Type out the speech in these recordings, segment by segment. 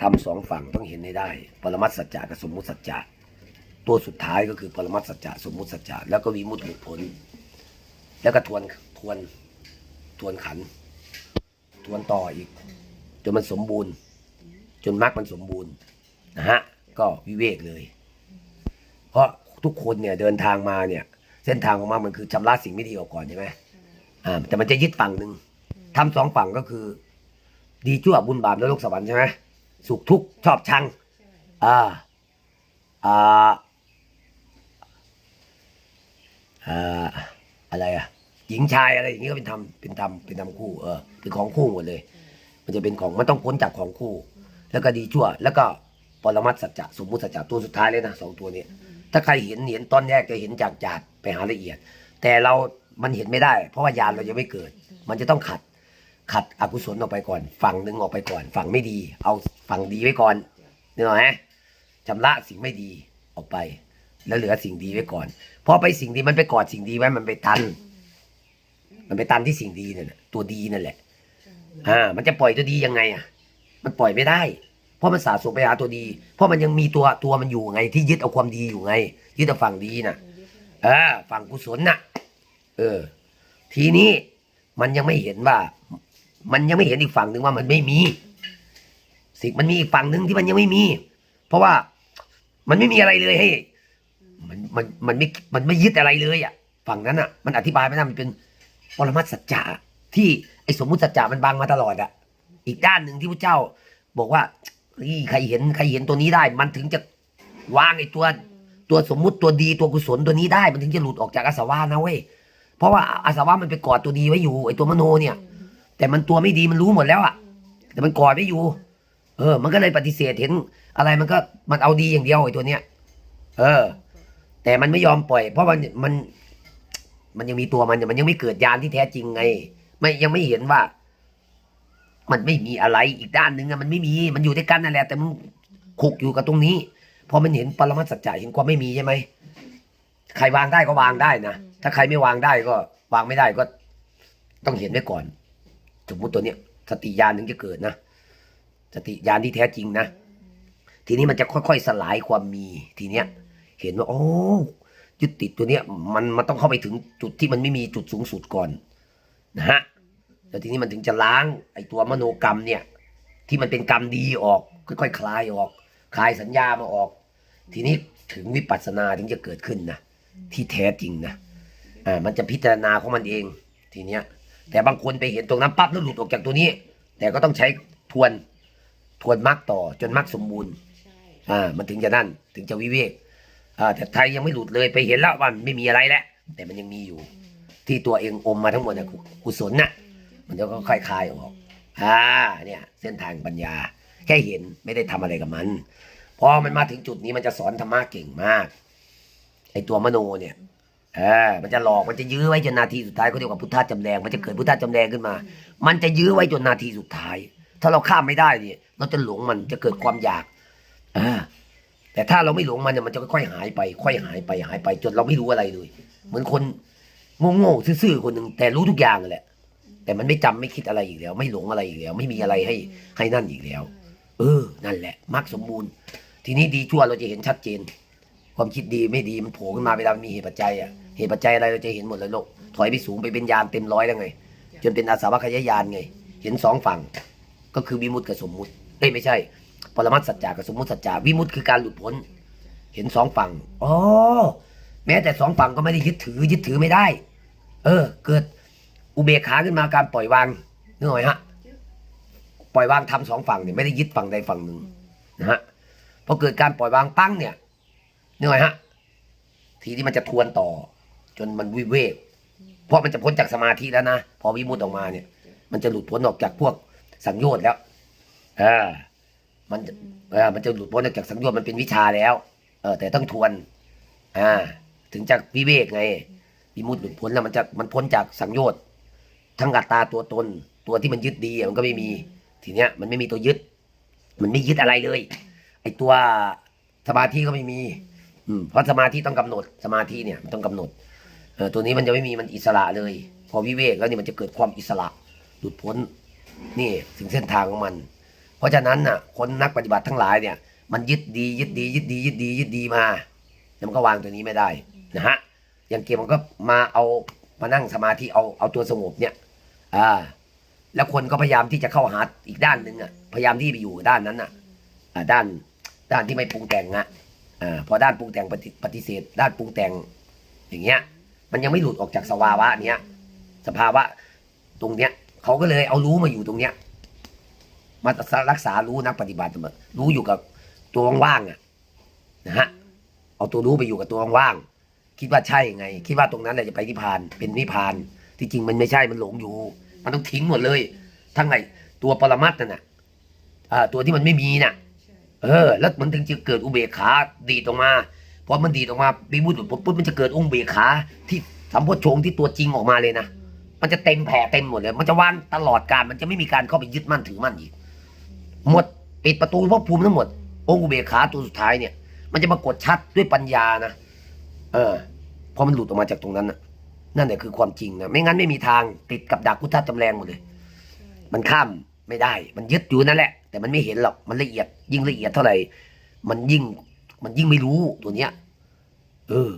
ทำสองฝั่งต้องเห็นให้ได้ ปรมัตสัจจะกับสมมุติสัจจะตัวสุดท้ายก็คือปรมัตสัจจะสมมุติสัจจะแล้วก็วิมุตติหลุดพ้นแล้วก็ทวนทวนทวนขัน ทวนต่ออีก จนมันสมบูรณ์ จนมรรคมันสมบูรณ์นะฮะก็วิเวกเลย เพราะทุกคนเนี่ยเดินทางมาเนี่ย เส้นทางของมันมันคือชำระสิ่งไม่ดีออกก่อนใช่ไหมอ่าแต่มันจะยึดฝั่งหนึ่งทำสองฝั่งก็คือ ดีชั่วบุญบาปและโลกสวรรค์ใช่ไหม สุขทุกข์ชอบชังอ่าอ่าอ่าอะไรอะหญิงชายอะไรอย่างนี้ก็เป็นธรรมเป็นธรรมเป็นธรรมคู่เออเป็นของคู่หมดเลย มันจะเป็นของมันต้องพ้นจากของคู่ แล้วก็ดีชั่ว แล้วก็ปรมัตสัจจะสมมุติสัจจะตัวสุดท้ายเลยนะสองตัวเนี้ยถ้าใครเห็นเห็นตอนแรกจะเห็นจากจาดไปหาละเอียด แต่เรามันเห็นไม่ได้ เพราะว่ายานเรายังไม่เกิด มันจะต้องขัด ขัดอกุศลออกไปก่อน ฝั่งหนึ่งออกไปก่อน ฝั่งไม่ดี เอาฝั่งดีไว้ก่อนนึกออไหมชำระสิ่งไม่ดีออกไป แล้วเหลือสิ่งดีไว้ก่อนพอไปสิ่งดีมันไปกอดสิ่งดีไว้มันไปตัน มันไปตันที่สิ่งดีนั่นแหละตัวดีนั่นแหละอ่ามันจะปล่อยตัวดียังไงอะ มันปล่อยไม่ได้ เพราะมันสะสมไปหาตัวดี เพราะมันยังมีตัวตัวมันอยู่ไง ที่ยึดเอาความดีอยู่ไง ยึดเอาฝั่งดีน่ะเออฝั่งกุศลน่ะ เออ ทีนี้มันยังไม่เห็นว่า มันยังไม่เห็นอีกฝั่งหนึ่งว่ามันไม่มี สิ่งมันมีอีกฝั่งหนึ่งที่มันยังไม่มี เพราะว่ามันไม่มีอะไรเลยให้มันมันมันไม่มันไม่ยึดอะไรเลยอะ ฝั่งนั้นอะ มันอธิบายไม่ได้มันเป็นปรมัตสัจจะที่ไอ้สมมุติสัจจะมันบังมาตลอดอะ อีกด้านหนึ่งที่พระเจ้า บอกว่าเฮ้ยใครเห็นใครเห็นตัวนี้ได้ มันถึงจะวางไอ้ตัวตัวสมมุติตัวดีตัวกุศลตัวนี้ได้ มันถึงจะหลุดออกจากอาสวะนะเว้ยเพราะว่าอาสวะมันไปกอดตัวดีไว้อยู่ไอ้ตัวมโนเนี่ย แต่มันตัวไม่ดีมันรู้หมดแล้วอะแต่มันกอดไว้อยู่ เออ มันก็เลยปฏิเสธเห็นอะไรมันก็มันเอาดีอย่างเดียวไอ้ตัวเนี้ย เออ แต่มันไม่ยอมปล่อย เพราะมันมัน มันยังมีตัวมันมันยังไม่เกิดญาณที่แท้จริงไง ไม่ยังไม่เห็นว่า มันไม่มีอะไรอีกด้านหนึ่งอะมันไม่มีมันอยู่ด้วยกันนั่นแหละ แต่มันคุกอยู่กับตรงนี้พอมันเห็นปรมัตถสัจจะเห็นความไม่มีใช่ไหมใครวางได้ก็วางได้นะถ้าใครไม่วางได้ก็ วางไม่ได้ก็ ต้องเห็นไว้ก่อน สมมติตัวเนี้ยสติญาณถึงจะเกิดนะ สติญาณที่แท้จริงนะ ทีนี้มันจะค่อยๆสลายความมีทีเนี้ย เห็นว่าโอ้ยึดติดตัวเนี้ยมันมันต้องเข้าไปถึงจุดที่มันไม่มีจุดสูงสุดก่อนนะฮะแล้วทีนี้มันถึงจะล้างไอ้ตัวมโนกรรมเนี่ย ที่มันเป็นกรรมดีออก ค่อยๆคลายออก คลายสัญญามาออก ทีนี้ถึงวิปัสสนาถึงจะเกิดขึ้นนะที่แท้จริงนะอ่ามันจะพิจารณาของมันเอง ทีเนี้ย แต่บางคนไปเห็นตรงนั้นปั๊บแล้วหลุดออกจากตัวนี้ แต่ก็ต้องใช้ทวนทวนมรรคต่อจนมรรคสมบูรณ์อ่ามันถึงจะนั่นถึงจะวิเวกอ่าแต่ไทยยังไม่หลุดเลยไปเห็นแล้วว่ามันไม่มีอะไรแล้วแต่มันยังมีอยู่ ที่ตัวเองอมมาทั้งหมดนะกุกุศลน่ะมันจะก็ค่อยคลายออกอ่าเนี่ย เส้นทางปัญญา แค่เห็นไม่ได้ทำอะไรกับมันพอมันมาถึงจุดนี้มันจะสอนธรรมะเก่งมากไอตัวมโนเนี่ยเออมันจะหลอกมันจะยื้อไว้จนนาทีสุดท้ายเขาเรียกว่าพุทธะจำแรงมันจะเกิดพุทธะจำแรงขึ้นมา มันจะยื้อไว้จนนาทีสุดท้าย ถ้าเราข้ามไม่ได้เนี่ยเราจะหลงมันจะเกิดความอยากอ่าแต่ถ้าเราไม่หลงมันเนี่ยมันจะค่อยๆหายไป ค่อยหายไปหายไป จนเราไม่รู้อะไรเลย เหมือนคนโง่ๆซื่อๆคนหนึ่งแต่รู้ทุกอย่างแหละ แต่มันไม่จำไม่คิดอะไรอีกแล้ว ไม่หลงอะไรอีกแล้ว ไม่มีอะไรให้ให้นั่นอีกแล้ว เออ นั่นแหละมรรคสมบูรณ์ ทีนี้ดีชั่วเราจะเห็นชัดเจน ความคิดดีไม่ดีมันโผล่ขึ้นมาเวลามีเหตุปัจจัยอะ เหตุปัจจัยอะไรเราจะเห็นหมดเลยโลก ถอยไปสูงไปเป็นยานเต็มร้อยแล้วไง จนเป็นอาสาวะขยายานไง เห็นสองฝั่ง ก็คือวิมุตติกับสมมุติเอ้ยไม่ใช่ ปรมัตถสัจจะกับสมมุติสัจจะวิมุตติคือการหลุดพ้น เห็นสองฝั่ง อ๋อ แม้แต่สองฝั่งก็ไม่ได้ยึดถือ ยึดถือไม่ได้ เออ เกิดอุเบกขาขึ้นมาการปล่อยวางนึกออกไหมฮะ ปล่อยวางทำสองฝั่งเนี่ยไม่ได้ยึดฝั่งใดฝั่งหนึ่งนะฮะ พอเกิดการปล่อยวางปั้งเนี่ยนึกออกไหมฮะ ทีนี้มันจะทวนต่อ จนมันวิเวกเพราะมันจะพ้นจากสมาธิแล้วนะพอวิมุตออกมาเนี่ย มันจะหลุดพ้นออกจากพวกสังโยชน์แล้วเออมันจะเออมันจะหลุดพ้นออกจากสังโยชน์มันเป็นวิชาแล้ว เออ แต่ต้องทวนอ่าถึงจะวิเวกไงวิมุตหลุดพ้นแล้วมันจะมันพ้นจากสังโยชน์ทั้งอัตตาตัวตน ตัวที่มันยึดดีอะมันก็ไม่มีทีเนี้ยมันไม่มีตัวยึด มันไม่ยึดอะไรเลยไอตัวสมาธิก็ไม่มี อืมเพราะสมาธิต้องกำหนดสมาธิเนี่ยมันต้องกำหนด เออตัวนี้มันจะไม่มีมันอิสระเลย พอวิเวกแล้วนี่มันจะเกิดความอิสระหลุดพ้นนี่ถึงเส้นทางของมัน เพราะฉะนั้นน่ะคนนักปฏิบัติทั้งหลายเนี่ย มันยึดดียึดดียึดดียึดดียึดดีมาแล้วมันก็วางตัวนี้ไม่ได้นะฮะอย่างเกมมันก็มาเอามานั่งสมาธิเอาเอาตัวสงบเนี่ยอ่าแล้วคนก็พยายามที่จะเข้าหาอีกด้านหนึ่งอะพยายามที่ไปอยู่ด้านนั้นอะอ่าด้านด้านที่ไม่ปรุงแต่งอะอ่าพอด้านปรุงแต่งปฏิปฏิเสธ ด้านปรุงแต่งอย่างเงี้ย มันยังไม่หลุดออกจากสภาวะเนี้ยสภาวะตรงเนี้ยเขาก็เลยเอารู้มาอยู่ตรงเนี้ย มารักษารู้นักปฏิบัติมารู้อยู่กับตัวว่างๆอะนะฮะเอาตัวรู้ไปอยู่กับตัวว่างๆคิดว่าใช่ไง คิดว่าตรงนั้นแหละจะไปนิพพานเป็นนิพพาน ที่จริงมันไม่ใช่มันหลงอยู่ มันต้องทิ้งหมดเลย ทั้งไงตัวปรมัตนั่นน่ะตัวที่มันไม่มีน่ะ เออ แล้วมันถึงจะเกิดอุเบกขาดีดออกมา พอมันดีดออกมาปีบุตรปุ๊บปุ๊บมันจะเกิดองค์เบขาที่สัมโพชฌงที่ตัวจริงออกมาเลยนะมันจะเต็มแผ่เต็มหมดเลย มันจะว่างตลอดการมันจะไม่มีการเข้าไปยึดมั่นถือมั่นอีกหมดปิดประตูภพภูมิทั้งหมด องค์อุเบกขาตัวสุดท้ายเนี่ย มันจะปรากฏชัดด้วยปัญญานะเออพอมันหลุดออกมาจากตรงนั้นน่ะนั่นแหละคือความจริงนะไม่งั้นไม่มีทางติดกับดักพุทธจำแรงหมดเลย มันข้ามไม่ได้ มันยึดอยู่นั่นแหละ แต่มันไม่เห็นหรอกมันละเอียดยิ่งละเอียดเท่าไหร่ มันยิ่ง มันยิ่งไม่รู้ตัวเนี้ย เออ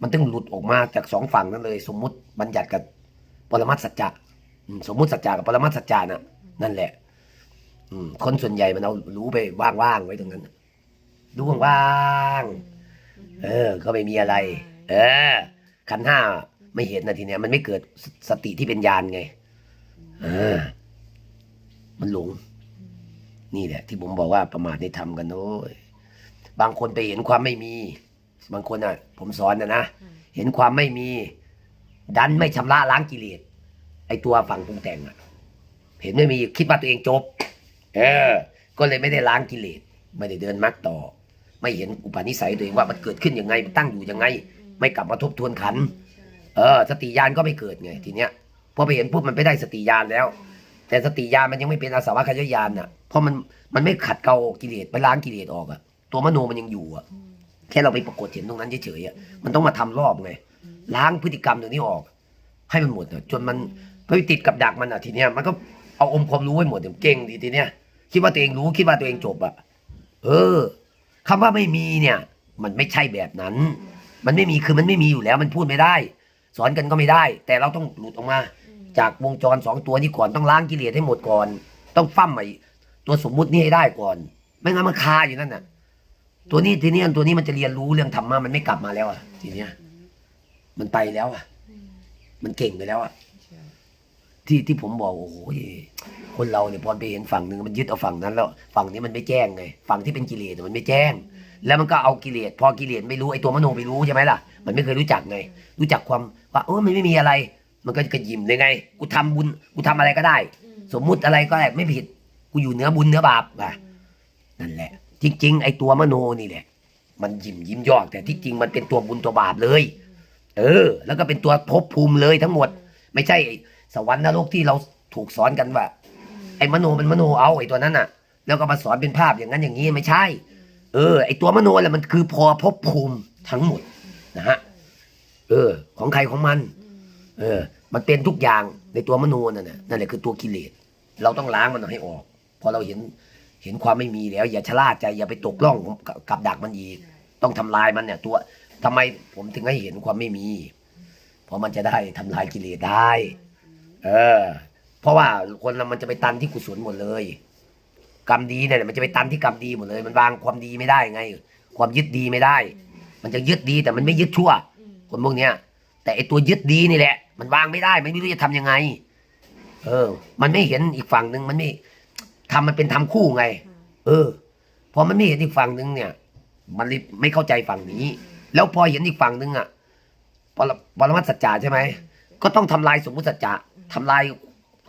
มันต้องหลุดออกมาจากสองฝั่งนั้นเลย สมมุติบัญญัติกับปรมัตสัจจะสมมุติสัจจะกับปรมัตสัจจะน่ะ นั่นแหละ อืม คนส่วนใหญ่มันเอารู้ไปว่างๆไว้ตรงนั้นรู้ว่างๆเออ ก็ไม่มีอะไร เออขันห้าไม่เห็นนะทีเนี้ยมันไม่เกิดสสติที่เป็นญาณไงเออมันหลง นี่แหละ ที่ผมบอกว่าประมาทในธรรมกันโอ้ย บางคนไปเห็นความไม่มี บางคนอะ ผมสอนนะนะ เห็นความไม่มี ดันไม่ชำระล้างกิเลสไอตัวฝั่งปรุงแต่งอะ เห็นไม่มีคิดว่าตัวเองจบ เออ ก็เลยไม่ได้ล้างกิเลสไม่ได้เดินมรรคต่อ ไม่เห็นอุปนิสัยตัวเองว่ามันเกิดขึ้นยังไงมันตั้งอยู่ยังไง ไม่กลับมาทบทวนขัน เออ สติญาณก็ไม่เกิดไงทีเนี้ยพอไปเห็นปุ๊บมันไม่ได้สติญาณแล้ว แต่สติญาณมันยังไม่เป็นอาสวะขยญาณน่ะเพราะมันมันไม่ขัดเกลากิเลสไปล้างกิเลสออกอะ ตัวมโนมันยังอยู่อะแค่เราไปปรากฏเห็นตรงนั้นเฉยๆอะมันต้องมาทำรอบไงล้างพฤติกรรมตัวนี้ออก ให้มันหมดอะจนมันไปติดกับดักมันอะทีเนี้ยมันก็เอาอมความรู้ไว้หมดเดี๋ยวเก่งดีทีเนี้ยคิดว่าตัวเองรู้คิดว่าตัวเองจบอะเออคำว่าไม่มีเนี่ย มันไม่ใช่แบบนั้น มันไม่มีคือมันไม่มีอยู่แล้ว มันพูดไม่ได้ สอนกันก็ไม่ได้ แต่เราต้องหลุดออกมา จากวงจรสองตัวนี้ก่อนต้องล้างกิเลสให้หมดก่อน ต้องฟั่มไอ้ตัวสมมุตินี้ให้ได้ก่อน ไม่งั้นมันคาอยู่นั่นน่ะ ตัวนี้ทีนี้ตัวนี้มันจะเรียนรู้เรื่องธรรมะมันไม่กลับมาแล้วอะทีเนี้ย มันไปแล้วอะ มันเก่งไปแล้วอะที่ที่ผมบอกโอ้โหคนเราเนี่ยพอไปเห็นฝั่งหนึ่งมันยึดเอาฝั่งนั้นแล้ว ฝั่งนี้มันไม่แจ้งไงฝั่งที่เป็นกิเลสมันไม่แจ้ง แล้วมันก็เอากิเลสพอกิเลสไม่รู้ไอ้ตัวมโนไม่รู้ใช่ไหมล่ะมันไม่เคยรู้จักไง รู้จักความว่าเออมันไม่มีอะไร มันก็กระยิมเลยไง กูทำบุญกูทำอะไรก็ได้ สมมุติอะไรก็ได้ไม่ผิด กูอยู่เหนือบุญเหนือบาปอะนั่นแหละ จริง ๆ ไอ้ตัวมโนนี่แหละ มันยิ้มยิ้มยอกแต่ที่จริงมันเป็นตัวบุญตัวบาปเลย เออ แล้วก็เป็นตัวภพภูมิเลยทั้งหมด ไม่ใช่สวรรค์นรกที่เราถูกสอนกันว่า ไอ้มโนมันมโนเอาไอ้ตัวนั้นน่ะ แล้วก็มาสอนเป็นภาพอย่างนั้นอย่างนี้ไม่ใช่ เออ ไอ้ตัวมโนแหละมันคือพอภพภูมิทั้งหมดนะฮะเออ ของใครของมัน เออ มันเป็นทุกอย่างในตัวมโนนั่นน่ะนั่นแหละคือตัวกิเลสเราต้องล้างมันให้ออก พอเราเห็น เห็นความไม่มีแล้ว อย่าชะล่าใจอย่าไปตกล่องกับดักมันอีก ต้องทำลายมันเนี่ย ตัวทำไมผมถึงให้เห็นความไม่มี เพราะมันจะได้ทำลายกิเลสได้ เออ เพราะว่าคนเรามันจะไปตันที่กุศลหมดเลย กรรมดีเนี่ยมันจะไปตันที่กรรมดีหมดเลย มันวางความดีไม่ได้ไง ความยึดดีไม่ได้ มันจะยึดดีแต่มันไม่ยึดชั่ว คนพวกเนี้ย แต่ไอตัวยึดดีนี่แหละ มันวางไม่ได้ ไม่รู้จะทำยังไง เออ มันไม่เห็นอีกฝั่งหนึ่งมันไม่ ทำมันเป็นทำคู่ไง เออ พอมันไม่เห็นอีกฝั่งหนึ่งเนี่ย มันเลยไม่เข้าใจฝั่งนี้ แล้วพอเห็นอีกฝั่งหนึ่งอะปรปรมัตถสัจจะใช่ไหมก็ต้องทำลายสมมุติสัจจะทำลาย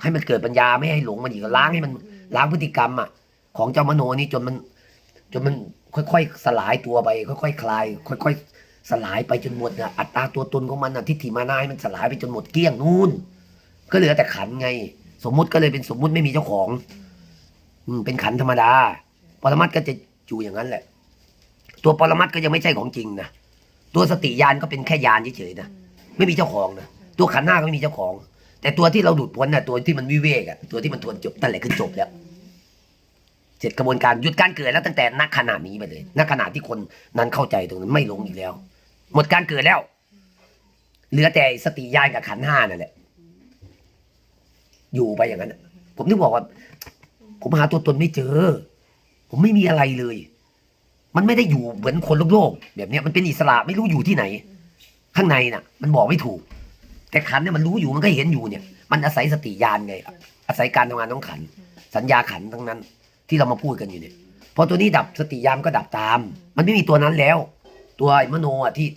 ให้มันเกิดปัญญาไม่ให้หลงมันอีกล้างให้มันล้างพฤติกรรมอะของเจ้ามโนนี่จนมัน จนมันค่อยๆสลายตัวไป ค่อยๆคลาย ค่อย ๆ สลายไปจนหมดน่ะอัตตาตัวตนของมันน่ะทิฏฐิมานาให้มันสลายไปจนหมดเกลี้ยงนู่นก็เหลือแต่ขันไง สมมุติก็เลยเป็นสมมุติไม่มีเจ้าของ อืมเป็นขันธรรมดา ปรมัตถ์ก็จะอยู่อย่างนั้นแหละ ตัวปรมัตถ์ก็ยังไม่ใช่ของจริงนะ ตัวสติญาณก็เป็นแค่ญาณเฉยๆนะ ไม่มีเจ้าของนะ ตัวขันธ์หน้าก็ไม่มีเจ้าของ แต่ตัวที่เราดูดพ้นน่ะ ตัวที่มันวิเวกอะตัวที่มันทวนจบนั่นแหละคือจบแล้ว เสร็จกระบวนการหยุดการเกิดแล้วตั้งแต่ณขณะนี้ไปเลยณขณะที่คนนั้นเข้าใจตรงนั้นไม่หลงอีกแล้ว หมดการเกิดแล้ว เหลือแต่สติญาณกับขันธ์ห้านั่นแหละ อยู่ไปอย่างนั้น ผมถึงบอกว่า ผมหาตัวตนไม่เจอ ผมไม่มีอะไรเลย มันไม่ได้อยู่เหมือนคนโลกโลกแบบเนี้ยมันเป็นอิสระไม่รู้อยู่ที่ไหน ข้างในน่ะ มันบอกไม่ถูก แต่ขันเนี่ยมันรู้อยู่มันก็เห็นอยู่เนี่ย มันอาศัยสติญาณไงอาศัยการทำงานของขัน สัญญาขันทั้งนั้น ที่เรามาพูดกันอยู่เนี่ยพอตัวนี้ดับสติญาณก็ดับตาม มันไม่มีตัวนั้นแล้ว ตัวไอ้มโนอะที่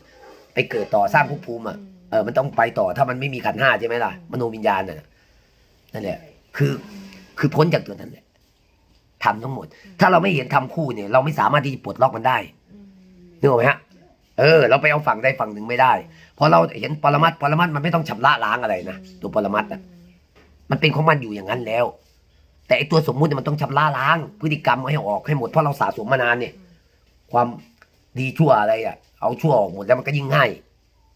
ไปเกิดต่อสร้างภพภูมิอะเออมันต้องไปต่อถ้ามันไม่มีขันห้าใช่ไหมล่ะมโนวิญญาณน่ะนั่นแหละคือคือพ้นจากตัวนั้นแหละ ทำทั้งหมด ถ้าเราไม่เห็นทำคู่เนี่ย เราไม่สามารถที่จะปลดล็อกมันได้นึกออกไหมฮะเออ เราไปเอาฝั่งใดฝั่งหนึ่งไม่ได้เพราะเราเห็นปรมัตถ์ปรมัตถ์มันไม่ต้องชำระล้างอะไรนะตัวปรมัตถ์อะมันเป็นของมันอยู่อย่างนั้นแล้ว แต่ไอตัวสมมุติเนี่ยมันต้องชำระล้าง พฤติกรรมให้ออกให้หมดเพราะเราสะสมมานานเนี่ย ความดีชั่วอะไรอะ เอาชั่วออกหมดแล้วมันก็ยิ่งง่าย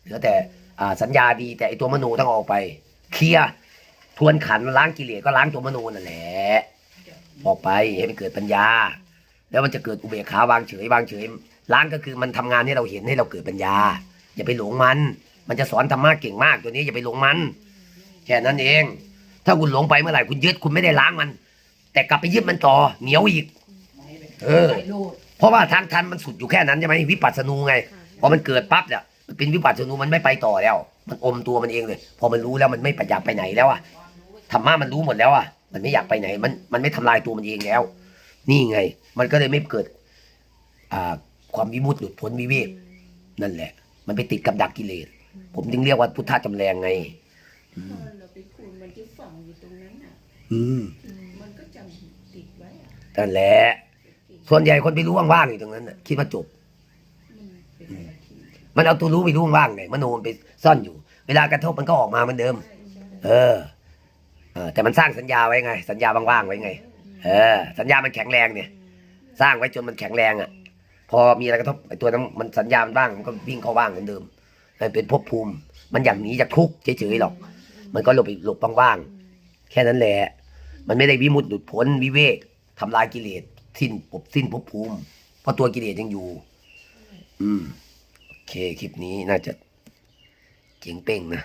เหลือแต่อ่าสัญญาดีแต่ไอตัวมโนต้องออกไป เคลียร์ทวนขันล้างกิเลสก็ล้างตัวมโนนั่นแหละ ออกไปให้มันเกิดปัญญา แล้วมันจะเกิดอุเบกขาวางเฉยวางเฉยล้างก็คือมันทำงานให้เราเห็นให้เราเกิดปัญญา อย่าไปหลงมัน มันจะสอนธรรมะเก่งมากตัวนี้อย่าไปหลงมันแค่นั้นเอง ถ้าคุณหลงไปเมื่อไหร่คุณยึดคุณไม่ได้ล้างมัน แต่กลับไปยึดมันต่อเหนียวอีก เออ เพราะว่าทางทันมันสุดอยู่แค่นั้นใช่ไหมวิปัสสนูไงพอมันเกิดปั๊บเนี่ยมันเป็นวิปัสสนูมันไม่ไปต่อแล้ว มันอมตัวมันเองเลย พอมันรู้แล้วมันไม่ประยัดไปไหนแล้วอะธรรมะมันรู้หมดแล้วอะ มันไม่อยากไปไหน มันมันไม่ทำลายตัวมันเองแล้ว นี่ไง มันก็เลยไม่เกิด อ่า ความวิมุตติหลุดพ้นวิเวกนั่นแหละ มันไปติดกับดักกิเลส ผมจึงเรียกว่าพุทธะจำแรงไงอืมเราไปคุยมันจะฝังอยู่ตรงนั้นอะอืมมันก็จำติดไว้อะนั่นแหละ ส่วนใหญ่คนไปรู้ว่างๆอยู่ตรงนั้นน่ะคิดว่าจบ มันเป็นอะไรที่มันเอาตัวรู้ไปรู้ว่างๆไงมโนมันไปซ่อนอยู่ เวลากระทบมันก็ออกมาเหมือนเดิม เออ เออแต่มันสร้างสัญญาไว้ไง สัญญาว่างๆไว้ไง เออ สัญญามันแข็งแรงเนี่ย สร้างไว้จนมันแข็งแรงอะ พอมีอะไรกระทบไอ้ตัวนั้นมันสัญญามันบ้างมันก็วิ่งเข้าว่างเหมือนเดิมมันเป็นภพภูมิ มันอย่างหนีจากทุกข์เฉยๆหรอก มันก็หลบไปหลบว่างๆแค่นั้นแหละ มันไม่ได้วิมุตติหลุดพ้นวิเวกทำลายกิเลสสิ้นภพสิ้นภพภูมิเพราะตัวกิเลสยังอยู่ อืมโอเคคลิปนี้น่าจะเจ๋งเป้งนะ